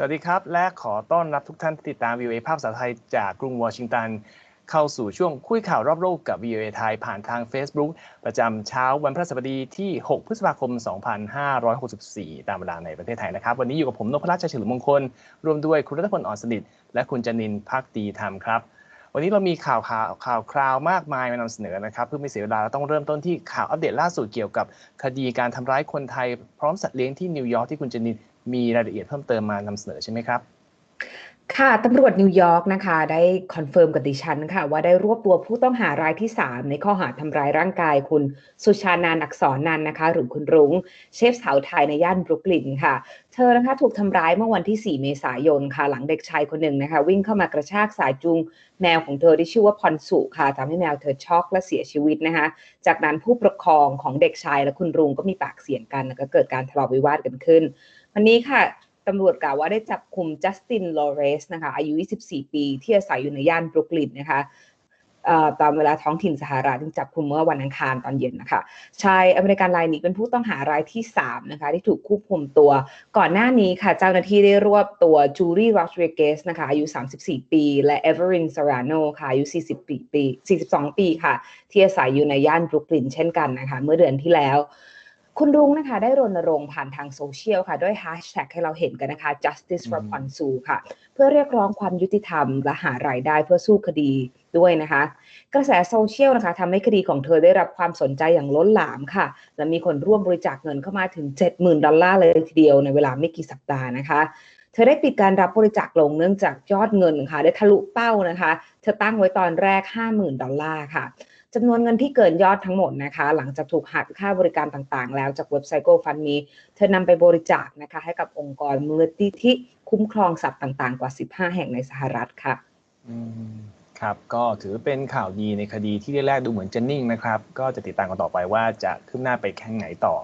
สวัสดีครับ และขอต้อนรับทุกท่านที่ติดตาม VOA ภาพภาไทยจากกรุงวอชิงตัน เข้าสู่ช่วงคุยข่าวรอบโลกกับ VOA ไทยผ่านทาง Facebook ประจำเช้าวันพฤหัสบดีที่ 6 พฤษภาคม 2564 ตามเวลาในประเทศไทยนะครับ วันนี้อยู่กับผมนพรัชชัยเฉลิมมงคลรวมด้วยคุณรัตพลอ่อนสนิท และคุณจนินพักดีธรรมครับ วันนี้เรามีข่าวข่าวข่าวคราวมากมายมานำเสนอนะครับ เพื่อไม่เสียเวลาเราต้องเริ่มต้นที่ข่าวอัปเดตล่าสุดเกี่ยวกับ คดีการทำร้ายคนไทยพร้อมสัตว์เลี้ยงที่นิวยอร์กที่คุณจนิน มีรายละเอียดเพิ่มเติมมานำเสนอใช่ไหมครับค่ะตำรวจนิวยอร์กนะคะ ได้คอนเฟิร์มกับดิฉันค่ะ ว่าได้รวบตัวผู้ต้องหารายที่ 3 ในข้อหาทำร้ายร่างกายคุณสุชานานอักษรนันนะคะ หรือคุณรุง้ง เชฟสาวไทยในย่านบรุกลินค่ะ เธอนะคะถูกทำร้ายเมื่อวันที่ 4 เมษายนค่ะ หลังเด็กชายคนหนึ่งนะคะ วิ่งเข้ามากระชากสายจูงแมวของเธอที่ชื่อว่าพรสุค่ะทำให้แมวเธอช็อกและเสียชีวิตนะคะ จากนั้นผู้ปกครองของเด็กชายและคุณรุ้งก็มีปากเสียงกันแล้วก็เกิดการทะเลาะวิวาทกันขึ้น วันนี้ค่ะตำรวจกล่าวว่าได้จับคุมจัสตินลอเรสนะคะอายุ 24 ปีที่อาศัยอยู่ในย่านบรุกลินนะคะตามเวลาท้องถิ่นสหรัฐที่จับคุมเมื่อวันอังคารตอนเย็นนะคะชายอเมริกันรายนี้เป็นผู้ต้องหารายที่ 3 นะคะ ที่ถูกควบคุมตัว ก่อนหน้านี้ค่ะ เจ้าหน้าที่ได้รวบตัวจูรี่รอสเวเกสนะคะอายุ 34 ปี และเอเวอรินซาราโนค่ะอายุ 40ปีปี 42 ปีค่ะ ที่อาศัยอยู่ในย่านบรุกลินเช่นกันนะคะ เมื่อเดือนที่แล้ว คุณรุ้งนะคะ ได้รณรงค์ผ่านทางโซเชียลค่ะ ด้วยแฮชแท็กให้เราเห็นกันนะคะ justice for อืม p o n s u ค่ะ เพื่อเรียกร้องความยุติธรรม และหารายได้เพื่อสู้คดีด้วยนะคะ กระแสโซเชียลนะคะทำให้คดีของเธอได้รับความสนใจอย่างล้นหลามค่ะ และมีคนร่วมบริจาคเงินเข้ามาถึง 70,000 ดอลลาร์เลยทีเดียวในเวลาไม่กี่สัปดาห์นะคะเธอได้ปิดการรับบริจาคลงเนื่องจากยอดเงินค่ะได้ทะลุเป้านะคะ เธอตั้งไว้ตอนแรก 50,000 ดอลลาร์ค่ะ จำนวนเงินที่เกินยอดทั้งหมดนะคะ หลังจากถูกหักค่าบริการต่างๆ แล้วจากเว็บไซต์ GoFundMe เธอนำไปบริจาคนะคะ ให้กับองค์กรมูลนิธิคุ้มครองสัตว์ต่างๆ กว่า 15 แห่งในสหรัฐค่ะอืมครับก็ถือเป็นข่าวดีในคดีที่แรกๆดูเหมือนจะนิ่งนะครับ ก็จะติดตามกันต่อไปว่าจะขึ้นหน้าไปแค่ไหนต่อ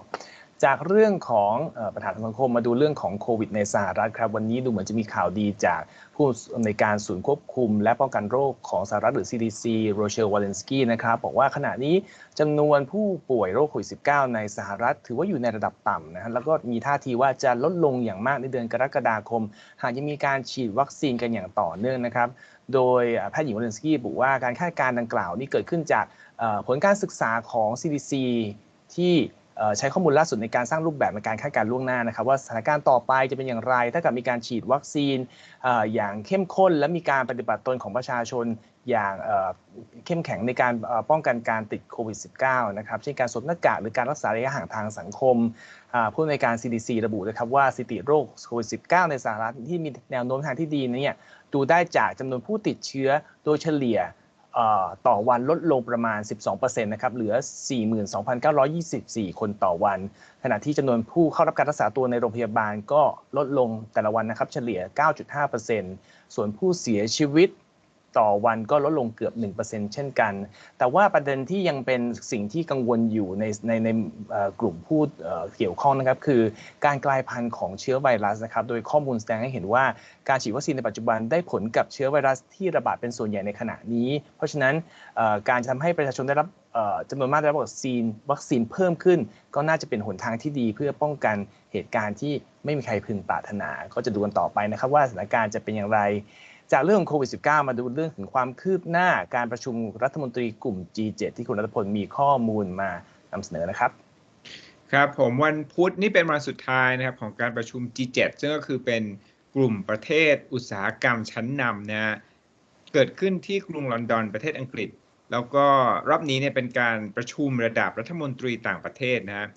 จากเรื่องของปัญหาทางสังคมมาดูเรื่องของโควิดในสหรัฐครับ วันนี้ดูเหมือนจะมีข่าวดีจากผู้อำนวยการศูนย์ควบคุม และป้องกันโรคของสหรัฐหรือ CDC โรเชลวาเลนสกี้นะครับบอกว่าขณะนี้จำนวนผู้ป่วยโรคโควิด -19 ในสหรัฐ ถือว่าอยู่ในระดับต่ำนะฮะแล้วก็มีท่าทีว่าจะลดลงอย่างมากในเดือนกรกฎาคม หากยังมีการฉีดวัคซีนกันอย่างต่อเนื่องนะครับโดยแพทย์หญิงวาเลนสกี้บอกว่าการคาดการณ์ดังกล่าวนี้เกิดขึ้นจากผลการศึกษาของ CDC ที่ ใช้ข้อมูลล่าสุดในการสร้างรูปแบบในการคาดการณ์ล่วงหน้านะครับว่าสถานการณ์ต่อไปจะเป็นอย่างไร ถ้าเกิดมีการฉีดวัคซีนอย่างเข้มข้น และมีการปฏิบัติตนของประชาชนอย่างเข้มแข็งในการป้องกันการติดโควิด -19 นะครับเช่นการสวมหน้ากากหรือการรักษาระยะห่างทางสังคมผู้อำนวยการ CDC ระบุนะครับว่าสถิติโรคโควิด -19 ในสหรัฐที่มีแนวโน้มทางที่ดีนี่ดูได้จากจำนวนผู้ติดเชื้อโดยเฉลี่ย ต่อวันลดลงประมาณ 12%นะครับ เหลือ 42,924 คนต่อวัน ขณะที่จำนวนผู้เข้ารับการรักษาตัวในโรงพยาบาลก็ลดลงแต่ละวันนะครับ เฉลี่ย 9.5%ส่วนผู้เสียชีวิต ต่อวันก็ลดลงเกือบ 1%เช่นกัน แต่ว่าประเด็นที่ยังเป็นสิ่งที่กังวลอยู่ในในในกลุ่มผู้เกี่ยวข้องนะครับ คือการกลายพันธุ์ของเชื้อไวรัสนะครับ โดยข้อมูลแสดงให้เห็นว่าการฉีดวัคซีนในปัจจุบันได้ผลกับเชื้อไวรัสที่ระบาดเป็นส่วนใหญ่ในขณะนี้ เพราะฉะนั้นการจะทำให้ประชาชนได้รับจำนวนมากได้รับวัคซีนวัคซีนเพิ่มขึ้น ก็น่าจะเป็นหนทางที่ดีเพื่อป้องกันเหตุการณ์ที่ไม่มีใครพึงปรารถนา ก็จะดูกันต่อไปนะครับว่าสถานการณ์จะเป็นอย่างไร จากเรื่องของโควิด -19 มาดูเรื่องถึงความคืบหน้าการประชุมรัฐมนตรีกลุ่ม G7 ที่คุณรัฐพลมีข้อมูลมานำเสนอนะครับครับผมวันพุธนี่เป็นวันสุดท้ายนะครับของการประชุม G7 ซึ่งก็คือเป็นกลุ่มประเทศอุตสาหกรรมชั้นนำนะฮะเกิดขึ้นที่กรุงลอนดอนประเทศอังกฤษ แล้วก็รอบนี้เนี่ยเป็นการประชุมระดับรัฐมนตรีต่างประเทศนะฮะ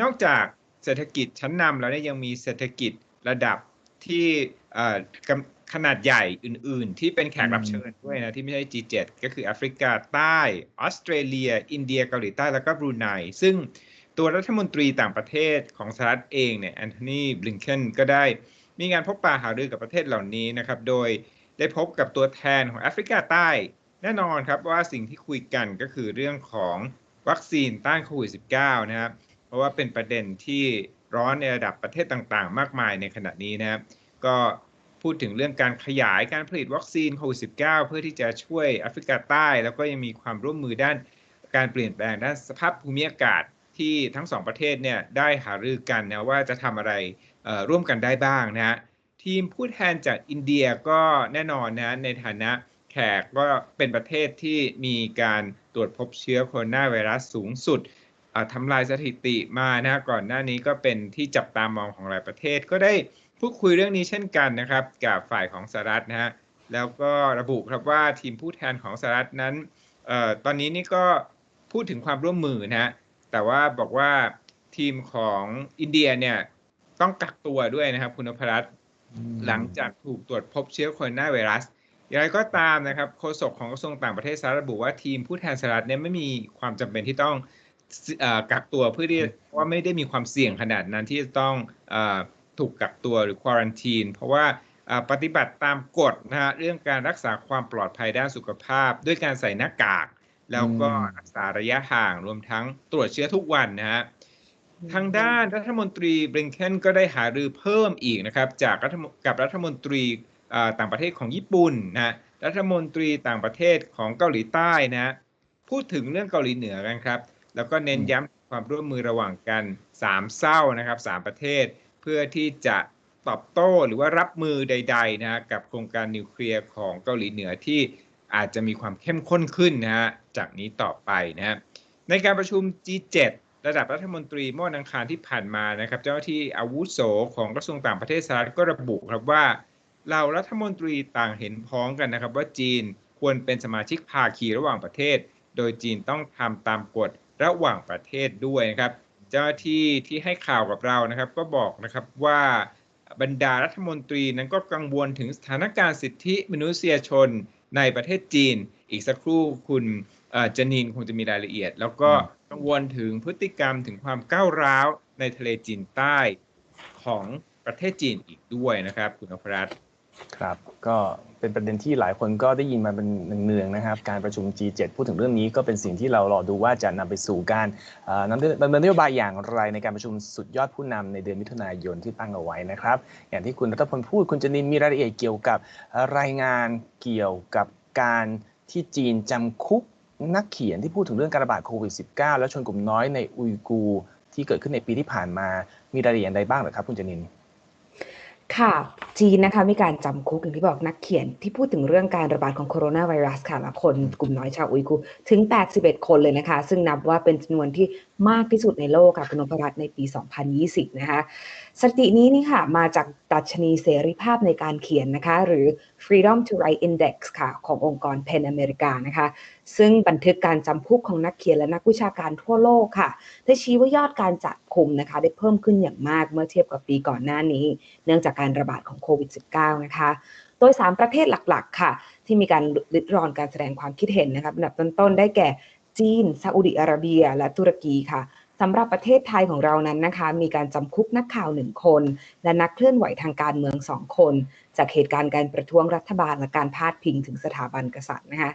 นอกจากเศรษฐกิจชั้นนำแล้วเนี่ยยังมีเศรษฐกิจระดับที่เอ่อกำ ขนาดใหญ่อื่น ๆ ที่เป็นแขกรับเชิญด้วยนะที่ไม่ใช่ G7 ก็คือแอฟริกาใต้ออสเตรเลีย อินเดียเกาหลีใต้แล้วก็บรูไนซึ่งตัวรัฐมนตรีต่างประเทศของสหรัฐเองเนี่ยแอนโทนีบลิงเคนก็ได้มีงานพบปะหารือกับประเทศเหล่านี้นะครับ โดยได้พบกับตัวแทนของแอฟริกาใต้ แน่นอนครับว่าสิ่งที่คุยกันก็คือเรื่องของวัคซีนต้านโควิด -19 นะครับ เพราะว่าเป็นประเด็นที่ร้อนในระดับประเทศต่างๆ มากมายในขณะนี้นะครับ ก็ พูดถึงเรื่องการขยายการผลิตวัคซีนโควิด -19 เพื่อที่จะช่วยแอฟริกาใต้ แล้วก็ยังมีความร่วมมือด้านการเปลี่ยนแปลงด้านสภาพภูมิอากาศที่ทั้งสองประเทศเนี่ยได้หารือกันนะว่าจะทำอะไรร่วมกันได้บ้างนะฮะทีมผู้แทนจากอินเดียก็แน่นอนนะในฐานะแขกก็เป็นประเทศที่มีการตรวจพบเชื้อโคโรนาไวรัสสูงสุดอ่าทำลายสถิติมานะก่อนหน้านี้ก็เป็นที่จับตามองของหลายประเทศก็ได้ พูดคุยเรื่องนี้เช่นกันนะครับ กับฝ่ายของสหรัฐนะฮะแล้วก็ระบุครับว่าทีมผู้แทนของสหรัฐนั้นเอ่อตอนนี้นี่ก็พูดถึงความร่วมมือนะฮะแต่ว่าบอกว่าทีมของอินเดียเนี่ยต้องกักตัวด้วยนะครับ คุณนพรัตน์หลังจากถูกตรวจพบเชื้อโคโรนาไวรัสอย่างไรก็ตามนะครับโฆษกของกระทรวงต่างประเทศสหรัฐระบุว่าทีมผู้แทนสหรัฐเนี่ยไม่มีความจำเป็นที่ต้องเอ่อกักตัวเพื่อที่เพราะว่าไม่ได้มีความเสี่ยงขนาดนั้นที่จะต้องเออ ถูกกักตัวหรือควอรันทีน เพราะว่าเอ่อปฏิบัติตามกฎนะฮะเรื่องการรักษาความปลอดภัยด้านสุขภาพ ด้วยการใส่หน้ากาก แล้วก็รักษาระยะห่างรวมทั้งตรวจเชื้อทุกวันนะฮะทางด้านรัฐมนตรีบริงเคนก็ได้หารือเพิ่มอีกนะครับจากรัฐมกับรัฐมนตรีเอ่อต่างประเทศของญี่ปุ่นนะฮะรัฐมนตรีต่างประเทศของเกาหลีใต้นะฮะพูดถึงเรื่องเกาหลีเหนือกันครับ แล้วก็เน้นย้ำความร่วมมือระหว่างกันสามเศร้านะครับสามประเทศเพื่อที่จะตอบโต้หรือว่ารับมือใดๆนะกับโครงการนิวเคลียร์ของเกาหลีเหนือที่อาจจะมีความเข้มข้นขึ้นนะฮะจากนี้ต่อไปนะฮะในการประชุม G7 ระดับรัฐมนตรีเมื่อวันอังคารที่ผ่านมานะครับ เจ้าหน้าที่อาวุโสของกระทรวงต่างประเทศสหรัฐก็ระบุครับว่าเรารัฐมนตรีต่างเห็นพ้องกันนะครับ ว่าจีนควรเป็นสมาชิกภาคีระหว่างประเทศ โดยจีนต้องทำตามกฎระหว่างประเทศด้วยนะครับ เจ้าที่ที่ให้ข่าวกับเรานะครับ ก็บอกนะครับว่าบรรดารัฐมนตรีนั้นก็กังวลถึงสถานการณ์สิทธิมนุษยชนในประเทศจีน อีกสักครู่คุณจนินคงจะมีรายละเอียด แล้วก็กังวลถึงพฤติกรรมถึงความก้าวร้าวในทะเลจีนใต้ของประเทศจีนอีกด้วยนะครับ คุณอภรัตน์ ครับก็เป็นประเด็นที่หลายคนก็ได้ยินมาเป็นเนืองๆนะครับ การประชุม G7 พูดถึงเรื่องนี้ก็เป็นสิ่งที่เรารอดูว่าจะนำไปสู่การนำดำเนินนโยบายอย่างไรในการประชุมสุดยอดผู้นำในเดือนมิถุนายนที่ตั้งเอาไว้นะครับ อย่างที่คุณรัตพลพูดคุณจนินมีรายละเอียดเกี่ยวกับรายงานเกี่ยวกับการที่จีนจำคุกนักเขียนที่พูดถึงเรื่องการระบาดโควิด -19 และชนกลุ่มน้อยในอุยกูที่เกิดขึ้นในปีที่ผ่านมามีรายละเอียดใดบ้างหรือครับคุณจนิน ค่ะ จีนนะคะมีการจำคุกอย่างที่บอกนักเขียนที่พูดถึงเรื่องการระบาดของโคโรนาไวรัสค่ะและคนกลุ่มน้อยชาวอุยกูร์ถึง 81 คนเลยนะคะ ซึ่งนับว่าเป็นจำนวนที่มากที่สุดในโลกค่ะคุณนพรัตน์ในปี 2020 นะคะ สถิตินี้นี่ค่ะมาจากดัชนีเสรีภาพในการเขียนนะคะ หรือ Freedom to Write Index ค่ะ ขององค์กร PEN อเมริกานะคะ ซึ่งบันทึกการจำคุกของนักเขียนและนักวิชาการทั่วโลกค่ะ ได้ชี้ว่ายอดการจับคุมนะคะ ได้เพิ่มขึ้นอย่างมากเมื่อเทียบกับปีก่อนหน้านี้ เนื่องจากการระบาดของโควิด -19 นะคะ โดย 3 ประเทศหลักๆ ค่ะ ที่มีการริดรอนการแสดงความคิดเห็นนะคะอันดับต้นๆ ได้แก่จีนซาอุดิอาระเบีย และตุรกีค่ะ สำหรับประเทศไทยของเรานั้นนะคะ มีการจำคุกนักข่าวหนึ่งคน และนักเคลื่อนไหวทางการเมืองสองคน จากเหตุการณ์การประท้วงรัฐบาลและการพาดพิงถึงสถาบันกษัตริย์นะคะ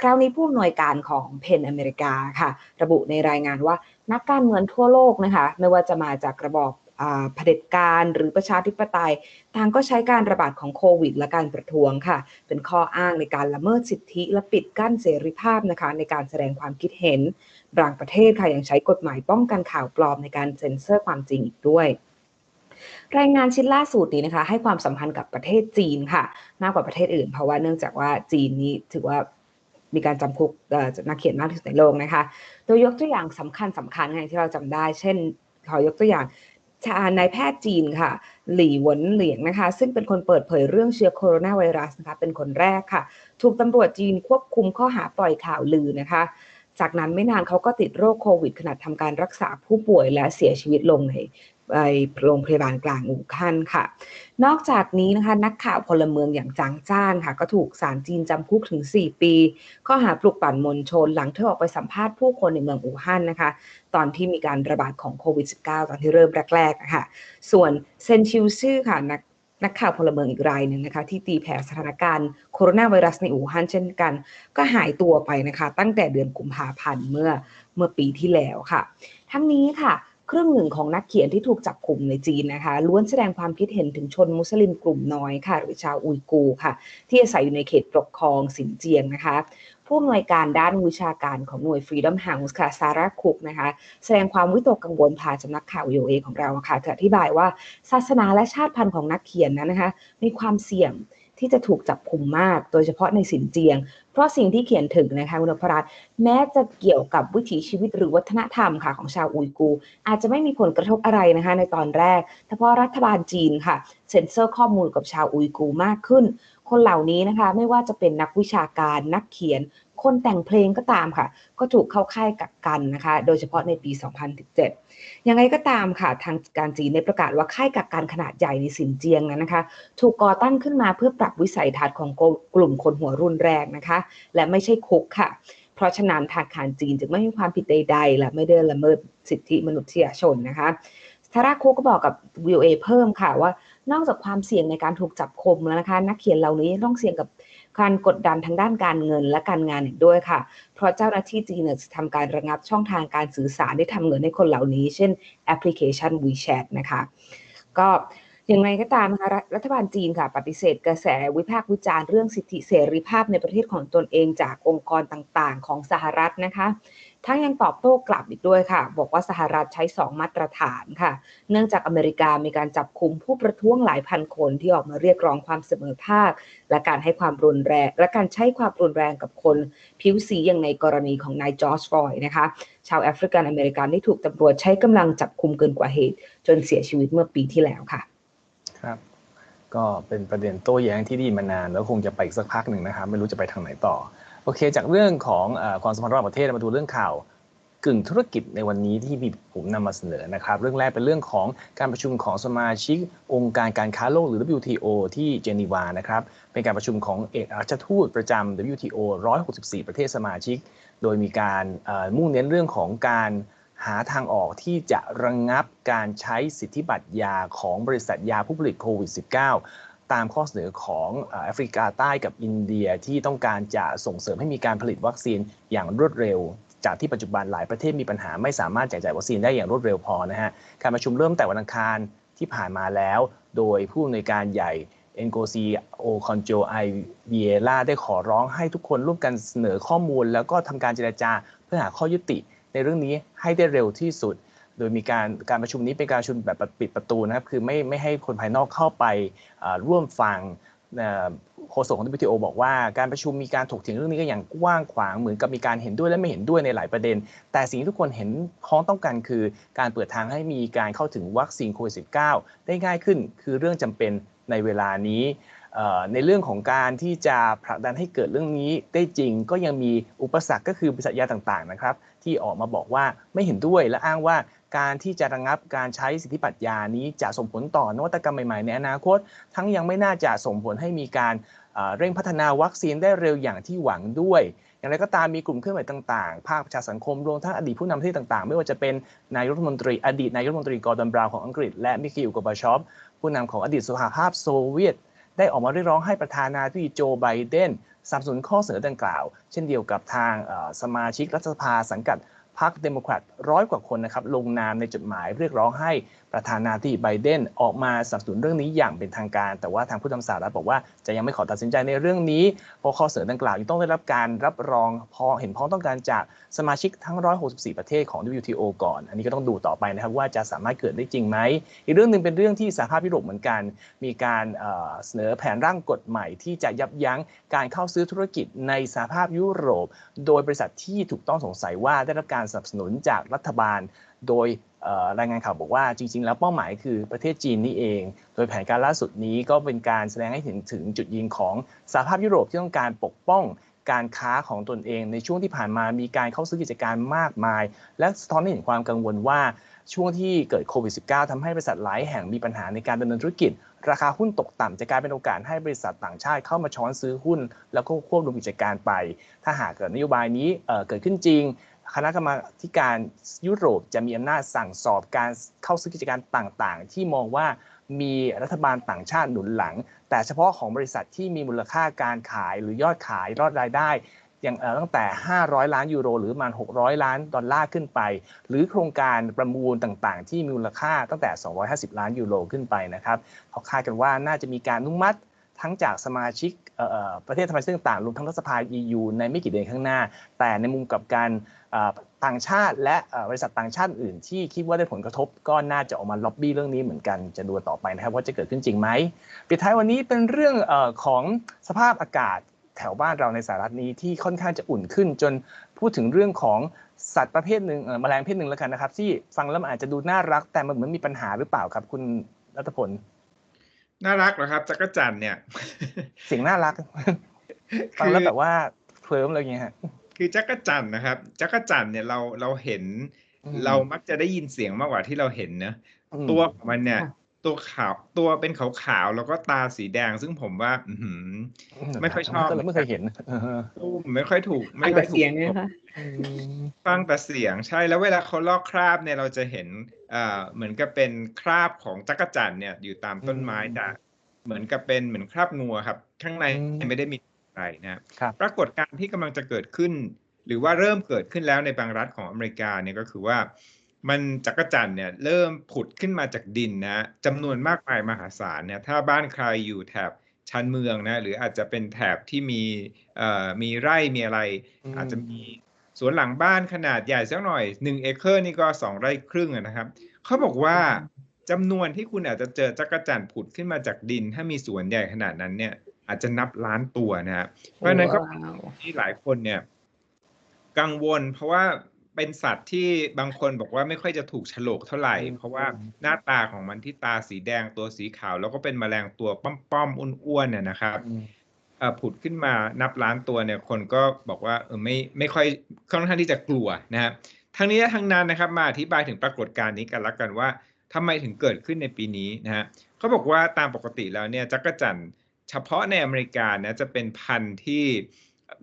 คราวนี้ผู้อำนวยการของเพนอเมริกาค่ะ ระบุในรายงานว่านักการเมืองทั่วโลกนะคะไม่ว่าจะมาจากระบอบเผด็จการหรือประชาธิปไตยต่างก็ใช้การระบาดของโควิด และการประท้วงค่ะ เป็นข้ออ้างในการละเมิดสิทธิและปิดกั้นเสรีภาพนะคะ ในการแสดงความคิดเห็น บางประเทศค่ะยังใช้กฎหมายป้องกันข่าวปลอมในการเซ็นเซอร์ความจริงอีกด้วยรายงานชิ้นล่าสุดนี้นะคะ ให้ความสัมพันธ์กับประเทศจีนค่ะ มากกว่าประเทศอื่น เพราะว่าเนื่องจากว่าจีนนี้ถือว่ามีการจำคุกนักเขียนมากที่สุดในโลกนะคะ โดยยกตัวอย่างสำคัญสำคัญไงที่เราจำได้ เช่น ขอยกตัวอย่างชานายแพทย์จีนค่ะ หลี่หวนเหลียงนะคะ ซึ่งเป็นคนเปิดเผยเรื่องเชื้อโคโรนาไวรัสนะคะ เป็นคนแรกค่ะ ถูกตำรวจจีนควบคุมข้อหาปล่อยข่าวลือนะคะ จากนั้นไม่นานเขาก็ติดโรคโควิด ขณะทำการรักษาผู้ป่วยและเสียชีวิตลงในในโรงพยาบาลกลางอู่ฮั่นค่ะ นอกจากนี้นะคะนักข่าวพลเมืองอย่างจางจ้านค่ะ ก็ถูกศาลจีนจำคุกถึง 4 ปี ข้อหาปลุกปั่นมวลชน หลังเธอออกไปสัมภาษณ์ผู้คนในเมืองอู่ฮั่นนะคะ ตอนที่มีการระบาดของโควิด -19 ตอนที่เริ่มแรกๆนะคะส่วนเซนชิวซื่อค่ะนัก นักข่าวพลเมืองอีกรายหนึ่งนะคะ ที่ตีแผ่สถานการณ์โคโรนาไวรัสในอู่ฮั่นเช่นกัน ก็หายตัวไปนะคะ ตั้งแต่เดือนกุมภาพันธ์เมื่อเมื่อปีที่แล้วค่ะ ทั้งนี้ค่ะครึ่งหนึ่งของนักเขียนที่ถูกจับกลุ่มในจีนนะคะล้วนแสดงความคิดเห็นถึงชนมุสลิมกลุ่มน้อยค่ะ หรือชาวอุยกูร์ค่ะ ที่อาศัยอยู่ในเขตปกครองสินเจียงนะคะ ผู้อำนวยการด้านวิชาการของหน่วย Freedom House ค่ะซาร่าคุกนะคะ แสดงความวิตกกังวลผ่านสำนักข่าวยูเอของเราค่ะเธออธิบายว่าศาสนาและชาติพันธุ์ของนักเขียนนั้นนะคะ มีความเสี่ยงที่จะถูกจับคุมมาก โดยเฉพาะในสินเจียง เพราะสิ่งที่เขียนถึงนะคะคุณพรัตน์แม้จะเกี่ยวกับวิถีชีวิตหรือวัฒนธรรมค่ะของชาวอุยกู อาจจะไม่มีผลกระทบอะไรนะคะในตอนแรกแต่พอรัฐบาลจีนค่ะเซ็นเซอร์ข้อมูลกับชาวอุยกูมากขึ้น คนเหล่านี้นะคะไม่ว่าจะเป็นนักวิชาการนักเขียน คนแต่งเพลงก็ตามค่ะ ก็ถูกเข้าค่ายกักกันนะคะ โดยเฉพาะในปี 2017 ยังไงก็ตามค่ะ ทางการจีนได้ประกาศว่าค่ายกักกันขนาดใหญ่ในสินเจียงนั้นนะคะ ถูกก่อตั้งขึ้นมาเพื่อปรับวิสัยทัศน์ของกลุ่มคนหัวรุนแรงนะคะ และไม่ใช่คุกค่ะ เพราะฉะนั้นทางการจีนจึงไม่มีความผิดใดๆ และไม่ได้ละเมิดสิทธิมนุษยชนนะคะทาราคุกก็บอกกับ VOA เพิ่มค่ะว่านอกจากความเสี่ยงในการถูกจับคมแล้วนะคะ นักเขียนเหล่านี้ต้องเสี่ยงกับ การกดดันทางด้านการเงินและการงานอีกด้วยค่ะ เพราะเจ้าหน้าที่จีนจะทำการระงับช่องทางการสื่อสารได้ทำเงินให้คนเหล่านี้ เช่นแอปพลิเคชัน WeChat นะคะ ก็อย่างไรก็ตามนะคะรัฐบาลจีนค่ะปฏิเสธกระแสวิพากษ์วิจารณ์เรื่องสิทธิเสรีภาพในประเทศของตนเองจากองค์กรต่างๆ ของสหรัฐนะคะ ทั้งยังตอบโต้กลับอีกด้วยค่ะ บอกว่าสหรัฐใช้ 2 มาตรฐานค่ะ เนื่องจากอเมริกามีการจับคุมผู้ประท้วงหลายพันคนที่ออกมาเรียกร้องความเสมอภาค และการให้ความรุนแรง และการใช้ความรุนแรงกับคนผิวสีอย่างในกรณีของนายจอร์จฟลอยด์นะคะ ชาวแอฟริกันอเมริกันที่ถูกตำรวจใช้กำลังจับคุมเกินกว่าเหตุ จนเสียชีวิตเมื่อปีที่แล้วค่ะ ครับก็เป็นประเด็นโต้แย้งที่ดีมานาน แล้วคงจะไปอีกสักพักหนึ่งนะครับ ไม่รู้จะไปทางไหนต่อ โอเค จากเรื่องของอความสัมพันธ์ระหว่างประเทศมาดูเรื่องข่าวกึ่งธุรกิจในวันนี้ที่ผมนำมาเสนอนะครับ เรื่องแรกเป็นเรื่องของการประชุมของสมาชิก องค์การการค้าโลกหรือ WTO ที่เจนีวานะครับ เป็นการประชุมของเอกอัครทูตประจำ WTO 164 ประเทศสมาชิก โดยมีการมุ่งเน้นเรื่องของการหาทางออกที่จะระงงับการใช้สิทธิบัตรยาของบริษัทยาผู้ผลิตโควิด -19 ตามข้อเสนอของแอฟริกาใต้กับอินเดียที่ต้องการจะส่งเสริมให้มีการผลิตวัคซีนอย่างรวดเร็ว จากที่ปัจจุบันหลายประเทศมีปัญหาไม่สามารถแจกจ่ายวัคซีนได้อย่างรวดเร็วพอนะฮะการประชุมเริ่มแต่วันอังคารที่ผ่านมาแล้ว โดยผู้อำนวยการใหญ่เอ็นโกซีโอคอนโจไอเวียล่าได้ขอร้องให้ทุกคนร่วมกันเสนอข้อมูล แล้วก็ทำการเจรจาเพื่อหาข้อยุติในเรื่องนี้ให้ได้เร็วที่สุด โดยมีการการประชุมนี้เป็นการประชุมแบบปิดประตูนะครับ คือไม่ไม่ให้คนภายนอกเข้าไปร่วมฟังโฆษกของ WTO บอกว่าการประชุมมีการถกเถียงเรื่องนี้ก็อย่างกว้างขวางเหมือนกับมีการเห็นด้วยและไม่เห็นด้วยในหลายประเด็น แต่สิ่งที่ทุกคนเห็นพ้องต้องกันคือ การเปิดทางให้มีการเข้าถึงวัคซีนโควิด -19 ได้ง่ายขึ้น คือเรื่องจำเป็นในเวลานี้ในเรื่องของการที่จะผลักดันให้เกิดเรื่องนี้ได้จริงก็ยังมีอุปสรรคก็คือบริษัทยาต่างๆนะครับ ที่ออกมาบอกว่าไม่เห็นด้วยและอ้างว่า การที่จะระงับการใช้สิทธิบัตยานี้จะส่งผลต่อนวัตกรรมใหม่ๆในอนาคต ทั้งยังไม่น่าจะส่งผลให้มีการเร่งพัฒนาวัคซีนได้เร็วอย่างที่หวังด้วย อย่างไรก็ตามมีกลุ่มเคลื่อนไหวต่างๆ ภาคประชาสังคมรวมทั้งอดีตผู้นำประเทศต่างๆ ไม่ว่าจะเป็นนายรัฐมนตรี อดีตนายรัฐมนตรีกอร์ดอนบราวน์ของอังกฤษและมิคิลกอบาชอปผู้นำของอดีตสหภาพโซเวียต ได้ออกมาเรียกร้องให้ประธานาธิบดีโจไบเดนสนับสนุนข้อเสนอดังกล่าว เช่นเดียวกับทางสมาชิกรัฐสภาสังกัด พรรคเดโมแครตร้อยกว่าคนนะครับลงนามในจดหมายเรียกร้องให้ ประธานาธิบดีไบเดนออกมาสนับสนุนเรื่องนี้อย่างเป็นทางการ แต่ว่าทางผู้นำสหรัฐบอกว่าจะยังไม่ขอตัดสินใจในเรื่องนี้ เพราะข้อเสนอดังกล่าวยังต้องได้รับการรับรองพอเห็นพ้องต้องการจากสมาชิกทั้ง 164 ประเทศของ WTO ก่อน อันนี้ก็ต้องดูต่อไปนะครับว่าจะสามารถเกิดได้จริงไหม อีกเรื่องหนึ่งเป็นเรื่องที่สหภาพยุโรปเหมือนกัน มีการเสนอแผนร่างกฎใหม่ที่จะยับยั้งการเข้าซื้อธุรกิจในสหภาพยุโรป โดยบริษัทที่ถูกต้องสงสัยว่าได้รับการสนับสนุนจากรัฐบาล โดยรายงานข่าวบอกว่าจริง ๆ แล้วเป้าหมายคือประเทศจีนนี่เอง โดยแผนการล่าสุดนี้ก็เป็นการแสดงให้เห็นถึงจุดยืนของสหภาพยุโรปที่ต้องการปกป้องการค้าของตนเอง ในช่วงที่ผ่านมามีการเข้าซื้อกิจการมากมาย และสะท้อนให้เห็นความกังวลว่าช่วงที่เกิดโควิด -19 ทำให้บริษัทหลายแห่งมีปัญหาในการดำเนินธุรกิจ ราคาหุ้นตกต่ำจะกลายเป็นโอกาสให้บริษัทต่างชาติเข้ามาช้อนซื้อหุ้น แล้วก็ควบรวมกิจการไป ถ้าหากเกิดนโยบายนี้เกิดขึ้นจริง คณะกรรมาการยุโรปจะมีอำนาจสั่งสอบการเข้าซื้อกิจการต่างๆ ที่มองว่ามีรัฐบาลต่างชาติหนุนหลัง แต่เฉพาะของบริษัทที่มีมูลค่าการขายหรือยอดขายยอดรายได้อย่างตั้งแต่ 500 ล้านยูโร หรือประมาณ 600 ล้านดอลลาร์ขึ้นไป หรือโครงการประมูลต่างๆ ที่มีมูลค่าตั้งแต่ 250 ล้านยูโรขึ้นไปนะครับเขาคาดกันว่าน่าจะมีการนุมัติ ทั้งจากสมาชิกประเทศสมาชิกต่างๆรวมทั้งรัฐสภา EU ในไม่กี่เดือนข้างหน้า แต่ในมุมกับการต่างชาติ และบริษัทต่างชาติอื่นที่คิดว่าได้ผลกระทบก็น่าจะออกมาล็อบบี้เรื่องนี้เหมือนกันจะดูต่อไปนะครับว่าจะเกิดขึ้นจริงไหมปิดท้ายวันนี้เป็นเรื่องของสภาพอากาศแถวบ้านเราในสหรัฐนี้ที่ค่อนข้างจะอุ่นขึ้นจนพูดถึงเรื่องของสัตว์ประเภทหนึ่งแมลงเพศหนึ่งแล้วกันนะครับ ที่ฟังแล้วอาจจะดูน่ารักแต่มันเหมือนมีปัญหาหรือเปล่าครับคุณรัตพล น่ารักเหรอครับจักรจันทร์เนี่ยเสียงน่ารักฟังแล้วแบบว่าเคลิ้มอะไรอย่างเงี้ยฮะคือจักรจันทร์นะครับจักรจันทร์เนี่ยเราเราเห็นอืมเรามักจะได้ยินเสียงมากกว่าที่เราเห็นนะอืมตัวของมันเนี่ยค่ะ ตัวขาวตัวเป็นขาวๆแล้วก็ตาสีแดง ซึ่งผมว่า อื้อหือไม่ค่อยชอบก็เลยไม่เคยเห็นเออตู้ไม่ค่อยถูกฟัไม่งค่แต่อยถูกเสียงเนี่ยนะคะฟังแต่เสียงใช่แล้วเวลาเขาลอกคราบเนี่ยเราจะเห็นเอ่อเหมือนกับเป็นคราบของจักรจันทร์เนี่ย อยู่ตามต้นไม้อืมแต่เหมือนกับเป็นเหมือนคราบงัวครับ ข้างในอืมไม่ได้มีอะไรนะครับปรากฏการณ์ที่กำลังจะเกิดขึ้น หรือว่าเริ่มเกิดขึ้นแล้วในบางรัฐของอเมริกาเนี่ยก็คือว่า มันจักรจันทร์เนี่ยเริ่มผุดขึ้นมาจากดินนะจำนวนมากมายมหาศาลเนี่ยถ้าบ้านใครอยู่แถบชานเมืองนะหรืออาจจะเป็นแถบที่มีเอ่อมีไร่มีอะไรอืมอาจจะมีสวนหลังบ้านขนาดใหญ่สักหน่อยหนึ่งเอเคอร์นี่ก็สองไร่ครึ่งอะนะครับเขาบอกว่าจำนวนที่คุณอาจจะเจอจักรจันทร์ผุดขึ้นมาจากดิน ถ้ามีสวนใหญ่ขนาดนั้นเนี่ย อาจจะนับล้านตัวนะครับเพราะฉะนั้นก็ว้าวที่หลายคนเนี่ย กังวลเพราะว่า เป็นสัตว์ที่บางคนบอกว่าไม่ค่อยจะถูกโฉลกเท่าไหร่อืมเพราะว่าหน้าตาของมันที่ตาสีแดงตัวสีขาว แล้วก็เป็นแมลงตัวป้อมๆอ้วนๆน่ะนะครับอืมเอ่อผุดขึ้นมานับล้านตัวเนี่ยคนก็บอกว่าเออไม่ไม่ค่อยค่อนข้างที่จะกลัวนะครับทั้งนี้และทั้งนั้นนะครับมาอธิบายถึงปรากฏการณ์นี้กันละกันว่าทำไมถึงเกิดขึ้นในปีนี้นะฮะเขาบอกว่าตามปกติแล้วเนี่ยจักรจันทร์เฉพาะในอเมริกานะจะเป็นพันธุ์ที่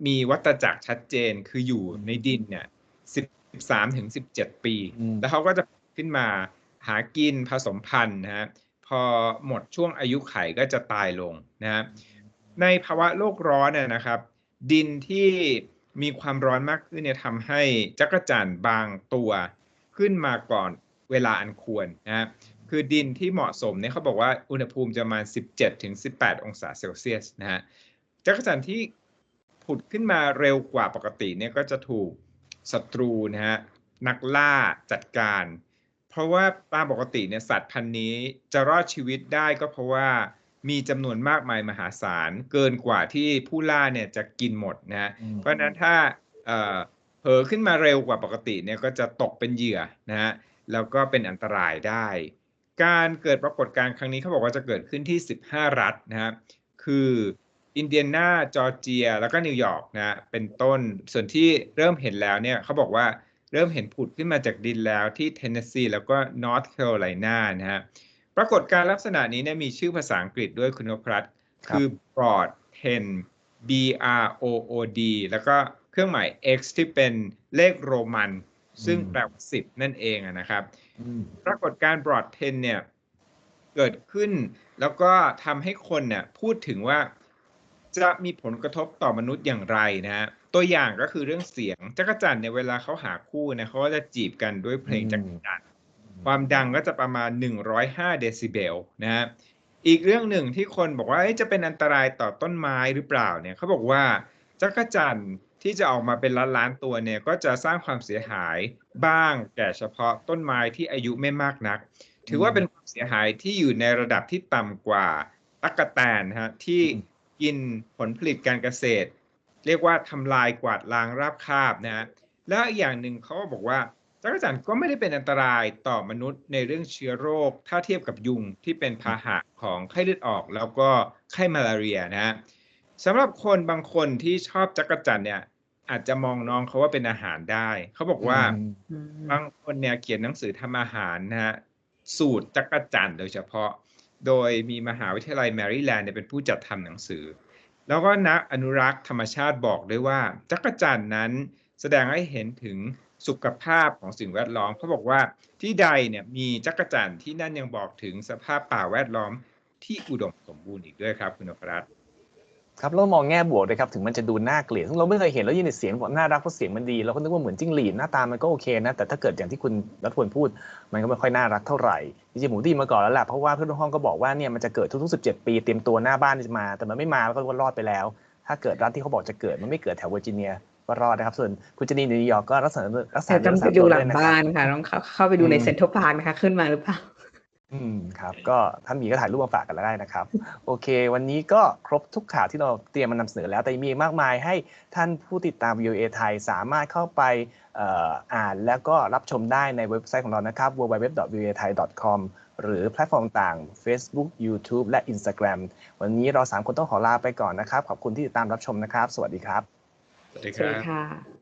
มีวัฏจักรชัดเจนคืออยู่ในดินเนี่ย 13ถึง17ปีอืมแล้วเขาก็จะขึ้นมาหากินผสมพันธุ์นะฮะพอหมดช่วงอายุไขก็จะตายลงนะฮะในภาวะโลกร้อนเนี่ยนะครับ ดินที่มีความร้อนมากขึ้นเนี่ยทำให้จักรจั่นบางตัวขึ้นมาก่อนเวลาอันควรนะฮะคือดินที่เหมาะสมเนี่ยเขาบอกว่าอุณหภูมิจะประมาณ17ถึง18 องศาเซลเซียสนะฮะจักรจั่นที่ผุดขึ้นมาเร็วกว่าปกติเนี่ยก็จะถูก ศัตรูนะฮะนักล่าจัดการ เพราะว่าตามปกติเนี่ยสัตว์พันธุ์นี้จะรอดชีวิตได้ก็เพราะว่ามีจำนวนมากมายมหาศาลเกินกว่าที่ผู้ล่าเนี่ยจะกินหมดนะฮะอืมเพราะฉะนั้นถ้าเอ่อเผลอขึ้นมาเร็วกว่าปกติเนี่ยก็จะตกเป็นเหยื่อนะฮะแล้วก็เป็นอันตรายได้ การเกิดปรากฏการณ์ครั้งนี้เขาบอกว่าจะเกิดขึ้นที่ 15 รัฐนะครับคือ อินเดียนาจอร์เจีย แล้วก็นิวยอร์กนะฮะเป็นต้นส่วนที่เริ่มเห็นแล้วเนี่ยเขาบอกว่าเริ่มเห็นผุดขึ้นมาจากดินแล้วที่เทนเนสซีแล้วก็นอร์ทแคโรไลนานะฮะปรากฏการณ์ลักษณะนี้เนี่ยมีชื่อภาษาอังกฤษด้วยคุณนพรัตน์ครับคือ broad 10 B R O O D แล้วก็เครื่องหมาย X ที่เป็นเลขโรมัน ซึ่งแปลว่า10นั่นเองอะนะครับอืมปรากฏการณ์ broad 10เนี่ยเกิดขึ้น แล้วก็ทำให้คนเนี่ยพูดถึงว่า จะมีผลกระทบต่อมนุษย์อย่างไรนะฮะตัวอย่างก็คือเรื่องเสียงจักรจันทร์เนี่ยเวลาเขาหาคู่เนี่ยเขาก็จะจีบกันด้วยเพลงอืมจักรจันทร์ความดังก็จะประมาณ 105 เดซิเบลนะฮะอีกเรื่องหนึ่งที่คนบอกว่าเอ๊ะจะเป็นอันตรายต่อต้นไม้หรือเปล่าเนี่ยเขาบอกว่าจักรจันทร์ที่จะออกมาเป็นล้านล้านๆตัวเนี่ยก็จะสร้างความเสียหายบ้างแก่เฉพาะต้นไม้ที่อายุไม่มากนัก ถือว่าเป็นความเสียหายที่อยู่ในระดับที่ต่ำกว่าตั๊กแตนนะฮะที่อืม กินผลผลิตการเกษตร เรียกว่าทำลายกวาดล้างราบคาบนะฮะและอีกอย่างหนึ่งเขาก็บอกว่าจักรจันทร์ก็ไม่ได้เป็นอันตรายต่อมนุษย์ในเรื่องเชื้อโรค ถ้าเทียบกับยุงที่เป็นพาหะของไข้เลือดออก แล้วก็ไข้มาลาเรียนะฮะสำหรับคนบางคนที่ชอบจักรจันทร์เนี่ยอาจจะมองน้องเขาว่าเป็นอาหารได้ เขาบอกว่าอืมอืมบางคนเนี่ยเขียนหนังสือทำอาหารนะฮะสูตรจักรจันทร์โดยเฉพาะ โดยมีมหาวิทยาลัยแมริแลนด์เป็นผู้จัดทำหนังสือ แล้วก็นักอนุรักษ์ธรรมชาติบอกด้วยว่า จักรจันนั้นแสดงให้เห็นถึงสุขภาพของสิ่งแวดล้อมเขาบอกว่าที่ใดเนี่ยมีจักรจันที่นั่นยังบอกถึงสภาพป่าแวดล้อมที่อุดมสมบูรณ์อีกด้วยครับคุณนพรัตน์ ครับเรามองแง่บวกเลยครับถึงมันจะดูน่าเกลียดซึ่งเราไม่เคยเห็นแล้วยินแต่เสียงบอกน่ารักเพราะเสียงมันดีเราก็นึกว่าเหมือนจิ้งหรีดหน้าตามันก็โอเคนะแต่ถ้าเกิดอย่างที่คุณรัฐพลพูด มันก็ไม่ค่อยน่ารักเท่าไหร่จริงๆผมไดีมาก่อนแล้วแหละเพราะว่าเพื่อนร่วมห้องก็บอกว่าเนี่ยมันจะเกิดทุกๆ17 ปีเตรียมตัวหน้าบ้านจะมา แต่มันไม่มาแล้วก็รอดไปแล้ว ถ้าเกิดรัฐที่เขาบอกจะเกิดมันไม่เกิดแถวเวอร์จิเนียก็รอดนะครับส่วนคุณเจนีในนิวยอร์กก็รักษารักษาแต่ต้องไปดูหลังรักษบ้านตัวด้วยะครับค่ะต้องเข้าเข้าไปดูในอืมเซ็นทรัลพาร์คนะคะขึ้นมาหรือเปล่า อืมครับก็ถ้ามีก็ถ่ายรูปมาฝากกันได้นะครับ โอเค วันนี้ก็ครบทุกข่าวที่เราเตรียมมานำเสนอแล้วแต่ยังมีอีกมากมายให้ท่านผู้ติดตาม VOA ไทยสามารถเข้าไปเอ่ออ่านแล้วก็รับชมได้ในเว็บไซต์ของเรานะครับ www.voathai.com หรือแพลตฟอร์มต่าง Facebook YouTube และ Instagram วันนี้เราสามคนต้องขอลาไปก่อนนะครับ ขอบคุณที่ติดตามรับชมนะครับ สวัสดีครับ สวัสดีสควัสรัดีบค่ะ